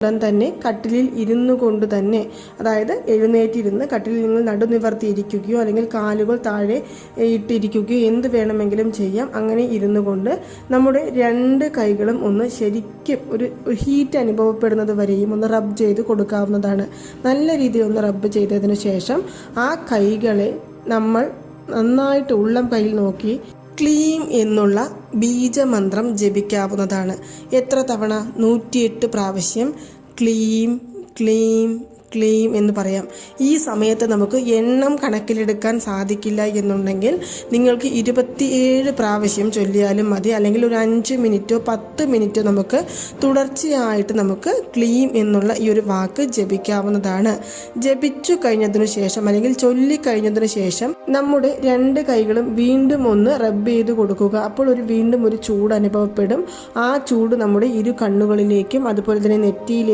ഉടൻ തന്നെ കട്ടിലിൽ ഇരുന്നു കൊണ്ട് തന്നെ അതായത് എഴുന്നേറ്റിരുന്ന് കട്ടിലിൽ നിങ്ങൾ നടുനിവർത്തിയിരിക്കുകയോ അല്ലെങ്കിൽ കാലുകൾ താഴെ ഇട്ടിരിക്കുകയോ എന്ത് വേണമെങ്കിലും ചെയ്യാം. അങ്ങനെ ഇരുന്നു കൊണ്ട് നമ്മുടെ രണ്ട് കൈകളും ഒന്ന് ശരിക്കും ഒരു ഹീറ്റ് അനുഭവപ്പെടുന്നത് വരെയും ഒന്ന് റബ്ബ് ചെയ്ത് കൊടുക്കാവുന്നതാണ്. നല്ല രീതിയിൽ ഒന്ന് റബ്ബ് ചെയ്തതിനു ശേഷം ആ കൈകളെ നമ്മൾ നന്നായിട്ട് ഉള്ളം കയ്യിൽ നോക്കി ക്ലീം എന്നുള്ള ബീജമന്ത്രം ജപിക്കാവുന്നതാണ്. എത്ര തവണ? നൂറ്റിയെട്ട് പ്രാവശ്യം. ക്ലീം ക്ലീം ക്ലീം എന്ന് പറയാം. ഈ സമയത്ത് നമുക്ക് എണ്ണം കണക്കിലെടുക്കാൻ സാധിക്കില്ല എന്നുണ്ടെങ്കിൽ നിങ്ങൾക്ക് ഇരുപത്തിയേഴ് പ്രാവശ്യം ചൊല്ലിയാലും മതി. അല്ലെങ്കിൽ ഒരു അഞ്ച് മിനിറ്റോ പത്ത് മിനിറ്റോ നമുക്ക് തുടർച്ചയായിട്ട് നമുക്ക് ക്ലീം എന്നുള്ള ഈ ഒരു വാക്ക് ജപിക്കാവുന്നതാണ്. ജപിച്ചു കഴിഞ്ഞതിനു ശേഷം അല്ലെങ്കിൽ ചൊല്ലിക്കഴിഞ്ഞതിനു ശേഷം നമ്മുടെ രണ്ട് കൈകളും വീണ്ടും ഒന്ന് റബ്ബ് ചെയ്ത് കൊടുക്കുക. അപ്പോൾ ഒരു വീണ്ടും ഒരു ചൂട് അനുഭവപ്പെടും. ആ ചൂട് നമ്മുടെ ഇരു കണ്ണുകളിലേക്കും അതുപോലെ തന്നെ നെറ്റിയിലേക്കും